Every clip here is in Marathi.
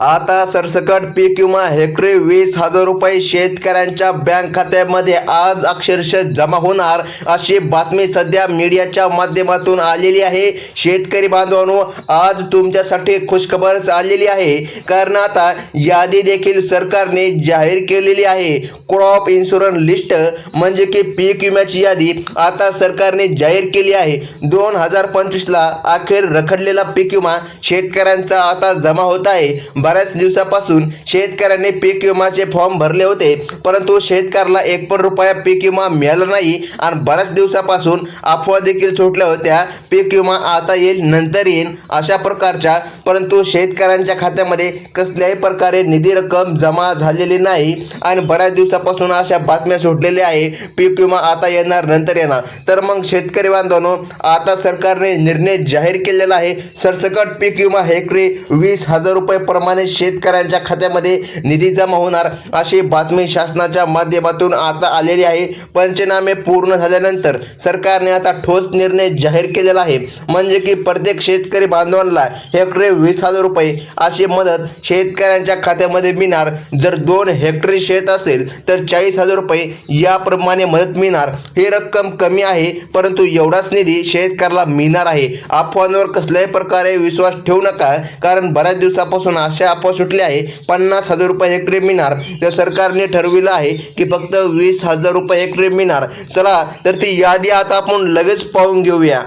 आता सरसकट पीक विमा हेक्टरी वीस हजार रुपये शेतकऱ्यांच्या बँक खात्यामध्ये आज अक्षरशः जमा होणार अशी बातमी सध्या मीडियाच्या माध्यमातून आलेली आहे. शेतकरी बांधवांनो आज तुमच्यासाठी खुशखबरच आलेली आहे. कारण आता यादी देखील सरकारने जाहीर केलेली आहे. क्रॉप इन्शुरन्स लिस्ट म्हणजे की पीक विम्याची यादी आता सरकारने जाहीर केली आहे. दोन हजार पंचवीसला अखेर रखडलेला पीक विमा शेतकऱ्यांचा आता जमा होत आहे. बऱ्याच दिवसापासून शेतकऱ्यांनी पीक विमाचे फॉर्म भरले होते परंतु शेतकऱ्याला एक पण रुपया पीक विमा मिळाला नाही आणि बऱ्याच दिवसापासून अफवा देखील सुटल्या होत्या पीक विमा आता येईल नंतर येईल अशा प्रकारच्या. परंतु शेतकऱ्यांच्या खात्यामध्ये कसल्याही प्रकारे निधी रक्कम जमा झालेली नाही आणि बऱ्याच दिवसापासून अशा बातम्या सुटलेल्या आहे पीक विमा आता येणार नंतर येणार. तर मग शेतकरी बांधवांनो आता सरकारने निर्णय जाहीर केलेला आहे सरसकट पीक विमा हेक्टरी वीस हजार रुपये प्रमाणे शेतकऱ्यांच्या खात्यामध्ये निधी जमा होणार अशी बातमी शासनाच्या माध्यमातून आता आलेली आहे. पंचनामे पूर्ण झाल्यानंतर सरकारने आता ठोस निर्णय जाहीर केलेला आहे. म्हणजे की प्रत्येक शेतकरी बांधवांना हेक्टरी वीस हजार रुपये अशी मदत शेतकऱ्यांच्या खात्यामध्ये मिळणार. जर दोन हेक्टरी शेत असेल तर चाळीस हजार रुपये याप्रमाणे मदत मिळणार. ही रक्कम कमी आहे परंतु एवढाच निधी शेतकऱ्याला मिळणार आहे. अफवांवर कसल्याही प्रकारे विश्वास ठेवू नका कारण बऱ्याच दिवसापासून अशा अफवा सुटल्या आहे. पन्नास हजार रुपये हेक्टरी मिळणार. तर सरकारने ठरविलं आहे की फक्त वीस हजार रुपये हेक्टरी मिळणार. चला तर ती यादी आता आपण लगेच पाहून घेऊया.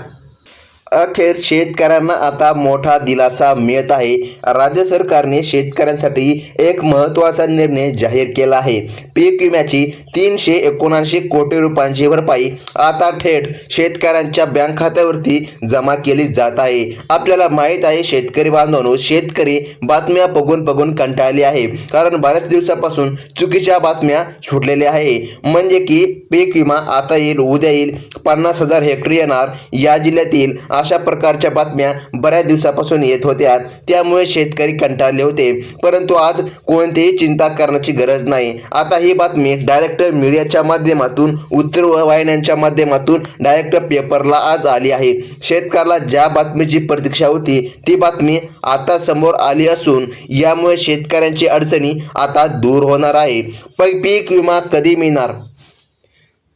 अखेर शेतकऱ्यांना आता मोठा दिलासा मिळत आहे. राज्य सरकारने शेतकऱ्यांसाठी एक महत्त्वाचा निर्णय जाहीर केला आहे. पीक विम्याची तीनशे एकोणऐंशी कोटी रुपयांची भरपाई आता थेट शेतकऱ्यांच्या बँक खात्यावरती जमा केली जात आहे. आपल्याला माहीत आहे शेतकरी बांधवांनो शेतकरी बातम्या बघून बघून कंटाळली आहे. कारण बऱ्याच दिवसापासून चुकीच्या बातम्या सुटलेल्या आहे. म्हणजे की पीक विमा आता येईल उद्या येईल पन्नास हजार हेक्टरी येणार या जिल्ह्यातील अशा प्रकारच्या बातम्या बऱ्याच दिवसापासून येत होत्या. त्यामुळे शेतकरी कंटाळले होते. परंतु आज कोणतीही चिंता करण्याची गरज नाही. आता ही बातमी डायरेक्ट मीडियाच्या माध्यमातून उत्तर वाहिन्यांच्या माध्यमातून डायरेक्ट पेपरला आज आली आहे. शेतकऱ्याला ज्या बातमीची प्रतीक्षा होती ती बातमी आता समोर आली असून यामुळे शेतकऱ्यांची अडचणी आता दूर होणार आहे. पीक विमा कधी मिळणार?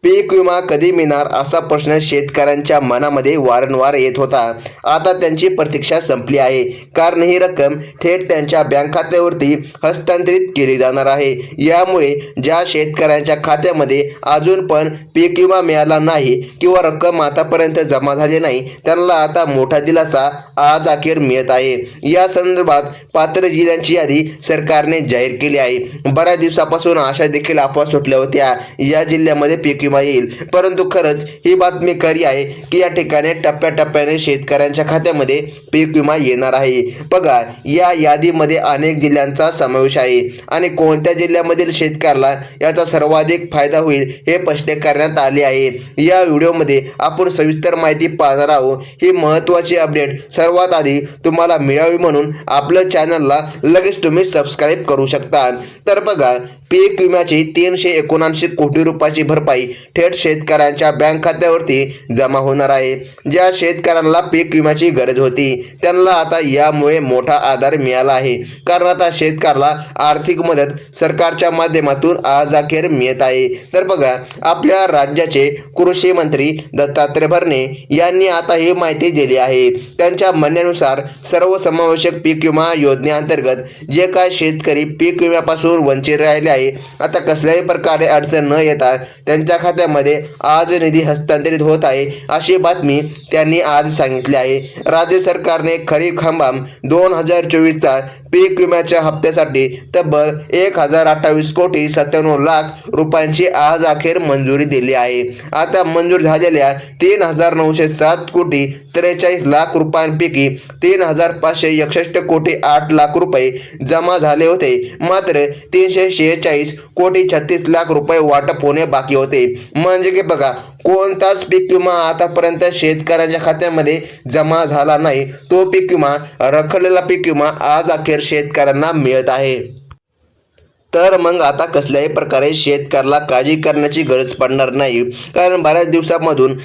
पीक विमा कधी मिळणार असा प्रश्न शेतकऱ्यांच्या मनामध्ये वारंवार येत होता. आता त्यांची प्रतीक्षा संपली आहे. कारण ही रक्कम थेट त्यांच्या बँक खात्यावरती हस्तांतरित केली जाणार आहे. यामुळे ज्या शेतकऱ्यांच्या खात्यामध्ये अजून पण पीक विमा मिळाला नाही किंवा रक्कम आतापर्यंत जमा झाली नाही त्यांना आता मोठा दिलासा आज अखेर मिळत आहे. या संदर्भात पात्र जिल्ह्यांची यादी सरकारने जाहीर केली आहे. बऱ्याच दिवसापासून अशा देखील अफवा सुटल्या होत्या. या जिल्ह्यामध्ये पीक विमा येईल. परंतु खरंच ही बातमी खरी आहे की या ठिकाणी टप्प्याटप्प्याने शेतकऱ्यांच्या खात्यामध्ये पीक विमा येणार आहे. बघा या यादीमध्ये अनेक जिल्ह्यांचा समावेश आहे आणि कोणत्या जिल्ह्यामधील शेतकऱ्याला याचा सर्वाधिक फायदा होईल हे स्पष्ट करण्यात आले आहे. या व्हिडिओमध्ये आपण सविस्तर माहिती पाहणार आहोत. ही महत्त्वाची अपडेट सर्वात आधी तुम्हाला मिळावी म्हणून आपलं चॅनलला लगेच तुम्ही सबस्क्राईब करू शकता. तर बघा पीक विम्याची तीनशे एकोणऐंशी कोटी रुपयाची भरपाई थेट शेतकऱ्यांच्या बँक खात्यावरती जमा होणार आहे. ज्या शेतकऱ्यांना पीक विम्याची गरज होती त्यांना आता यामुळे मोठा आधार मिळाला आहे. कारण आता शेतकऱ्याला आर्थिक मदत सरकारच्या माध्यमातून आज अखेर मिळत आहे. तर बघा आपल्या राज्याचे कृषी मंत्री दत्तात्रय भरणे यांनी आता ही माहिती दिली आहे. त्यांच्या म्हणण्यानुसार सर्वसमावेशक पीक विमा योजनेअंतर्गत जे काय शेतकरी पीक विम्यापासून वंचित राहिले आहे आता कसल्याही प्रकारे अडचण न येता त्यांच्या खात्यामध्ये आज निधी हस्तांतरित होत आहे अशी बातमी त्यांनी आज सांगितली आहे. राज्य सरकारने खरीप हंगाम दोन हजार चोवीसचा पीक विम्याच्या हप्त्यासाठी तब्बल एक हजार अठ्ठावीस कोटी सत्त्याण्णव लाख रुपयांची आज अखेर मंजुरी दिली आहे. आता मंजूर झालेल्या तीन हजार नऊशे सात कोटी त्रेचाळीस लाख रुपयांपैकी तीन हजार पाचशे एकसष्ट कोटी आठ लाख रुपये जमा झाले होते. मात्र तीनशे शेहेचाळीस कोटी छत्तीस लाख रुपये वाटप होणे बाकी होते. म्हणजे की बघा कोणताच पीक विमा आतापर्यंत शेतकऱ्यांच्या खात्यामध्ये जमा झाला नाही तो पीक विमा रखडलेला पीक विमा आज अखेर शेतकऱ्यांना मिळत आहे. तर मग आता कसल्याही प्रकारे शेतकऱ्याला काळजी करण्याची गरज पडणार नाही. कारण बऱ्याच दिवसामधून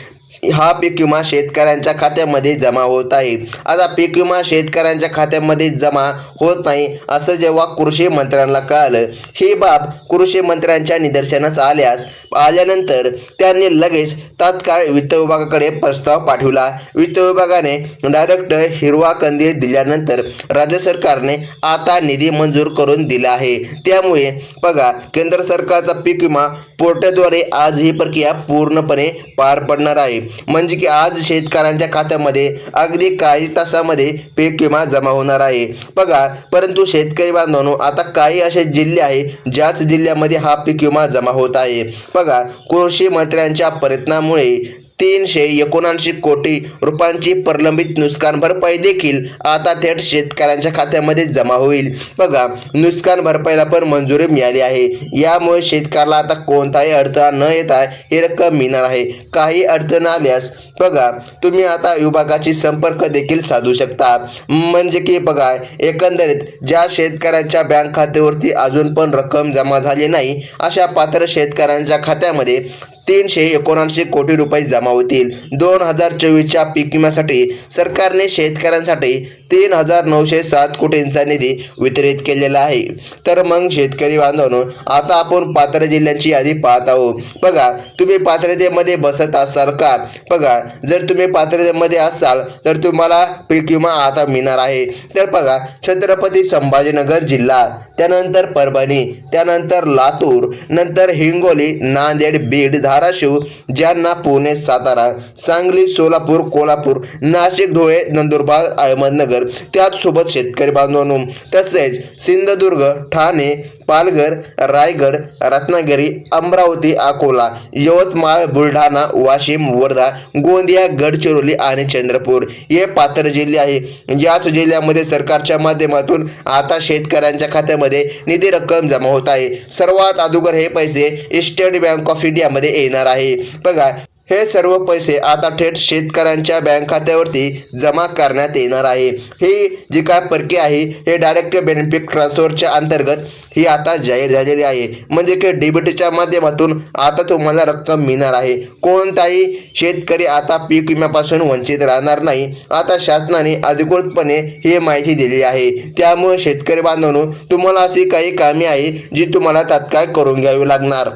हा पीक विमा शेतकऱ्यांच्या खात्यामध्ये जमा होत आहे. आता पीक विमा शेतकऱ्यांच्या खात्यामध्ये जमा होत नाही असं जेव्हा कृषी मंत्र्यांना कळालं ही बाब कृषी मंत्र्यांच्या निदर्शनास आल्यास आल्यानंतर त्यांनी लगेच तात्काळ वित्त विभागाकडे प्रस्ताव पाठविला. वित्त विभागाने डायरेक्ट हिरवा कंदील दिल्यानंतर राज्य सरकारने आता निधी मंजूर करून दिला आहे. त्यामुळे बघा केंद्र सरकारचा पीक विमा पोर्टलद्वारे आज ही प्रक्रिया पूर्णपणे पार पडणार आहे. म्हणजे की आज शेतकऱ्यांच्या खात्यामध्ये अगदी काही तासामध्ये पीक विमा जमा होणार आहे. बघा परंतु शेतकरी बांधवांनो आता काही असे जिल्हे आहे ज्याच जिल्ह्यामध्ये हा पीक विमा जमा होत आहे. बघा कृषी मंत्र्यांच्या प्रयत्नामुळे तीनशे एकोणऐंशी कोटी रुपयांची प्रलंबित नुकसान भरपाई देखील आता थेट शेतकऱ्यांच्या खात्यामध्ये जमा होईल. बघा नुकसान भरपाईला पण मंजुरी मिळाली आहे. यामुळे शेतकऱ्याला आता कोणताही अडथळा न येता ही रक्कम मिळणार आहे. काही अडचण आल्यास बघा तुम्ही आता विभागाची संपर्क देखील साधू शकता. म्हणजे की बघा एकंदरीत ज्या शेतकऱ्यांच्या बँक खात्यावरती अजून पण रक्कम जमा झाली नाही अशा पात्र शेतकऱ्यांच्या खात्यामध्ये तीनशे एकोणऐंशी कोटी रुपये जमा होतील. दोन हजार चोवीसच्या पीक विम्यासाठी सरकारने शेतकऱ्यांसाठी तीन हजार नऊशे सात कोटींचा निधी वितरित केलेला आहे. तर मग शेतकरी बांधवांनो आता आपण पात्र जिल्ह्यांची यादी पाहत आहोत. बघा तुम्ही पात्रतेमध्ये बसत असाल का? बघा जर तुम्ही पात्रतेमध्ये असाल तर तुम्हाला पीक विमा आता मिळणार आहे. तर बघा छत्रपती संभाजीनगर जिल्हा त्यानंतर परभणी त्यानंतर लातूर नंतर हिंगोली नांदेड बीड धाराशिव जालना पुणे सातारा सांगली सोलापूर कोल्हापूर नाशिक धुळे नंदुरबार अहमदनगर त्याचसोबत शेतकरी बांधवांनो तसेच सिंधुदुर्ग ठाणे पालघर रायगड रत्नागिरी अमरावती अकोला यवतमाळ बुलढाणा वाशिम वर्धा गोंदिया गडचिरोली आणि चंद्रपूर हे पात्र जिल्हे आहे. याच जिल्ह्यामध्ये सरकारच्या माध्यमातून आता शेतकऱ्यांच्या खात्यामध्ये निधी रक्कम जमा होत आहे. सर्वात अगोदर हे पैसे स्टेट बँक ऑफ इंडियामध्ये येणार आहे. बघा हे सर्व पैसे आता थेट शेतकऱ्यांच्या बँक खात्यावरती जमा करण्यात येणार आहे. ही जी काय प्रक्रिया आहे हे डायरेक्ट बेनिफिट ट्रान्सफरच्या अंतर्गत ही आता जाहीर झालेली आहे. म्हणजे की डीबीटीच्या माध्यमातून आता तुम्हाला रक्कम मिळणार आहे. कोणताही शेतकरी आता पीक विम्यापासून वंचित राहणार नाही. आता शासनाने अधिकृतपणे ही माहिती दिली आहे. त्यामुळे शेतकरी बांधवांनो तुम्हाला अशी काही कामे आहे जी तुम्हाला तात्काळ करून घ्यावी लागणार.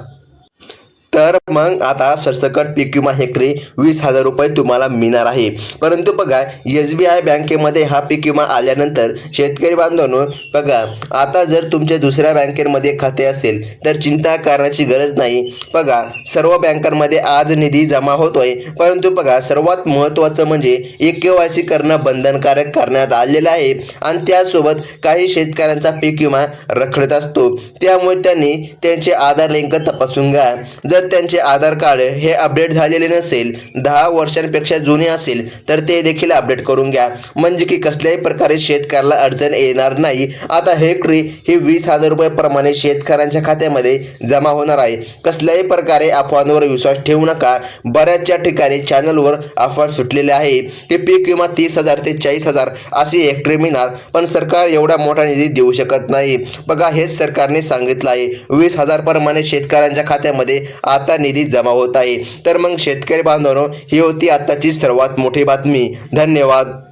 तर मग आता सरसकट पीक विमा हेक्टरी वीस हजार रुपये तुम्हाला मिळणार आहे. परंतु बघा एस बी आय बँकेमध्ये हा पीक विमा आल्यानंतर शेतकरी बांधवांनो बघा आता जर तुमच्या दुसऱ्या बँकेमध्ये खाते असेल तर चिंता करण्याची गरज नाही. बघा सर्व बँकांमध्ये आज निधी जमा होतोय. परंतु बघा सर्वात महत्त्वाचं म्हणजे एक के वाय सी करणं बंधनकारक करण्यात आलेलं आहे. आणि त्यासोबत काही शेतकऱ्यांचा पीक विमा रखडत असतो. त्यामुळे त्यांनी त्यांचे आधार लिंक तपासून घ्या. जर त्यांचे आधार कार्ड हे अपडेट झालेले नसेल दहा वर्षांपेक्षा जुने असेल तर ते देखील अपडेट करून घ्या. म्हणजे की कसल्याही प्रकारे शेतकऱ्याला अडचण येणार नाही. आता हेक्टरी ही वीस हजार रुपयाप्रमाणे शेतकऱ्यांच्या खात्यामध्ये जमा होणार आहे. कसल्याही प्रकारे अफवांवर विश्वास ठेवू नका. बऱ्याचशा ठिकाणी चॅनलवर अफवा सुटलेले आहे की पीक किंवा तीस हजार ते चाळीस हजार अशी हेक्टरी मिळणार पण सरकार एवढा मोठा निधी देऊ शकत नाही. बघा हेच सरकारने सांगितलं आहे. वीस हजारप्रमाणे शेतकऱ्यांच्या खात्यामध्ये आता निधी जमा होत आहे. तर मग शेतकरी बांधवांनो ही होती आताची सर्वात मोठी बातमी. धन्यवाद.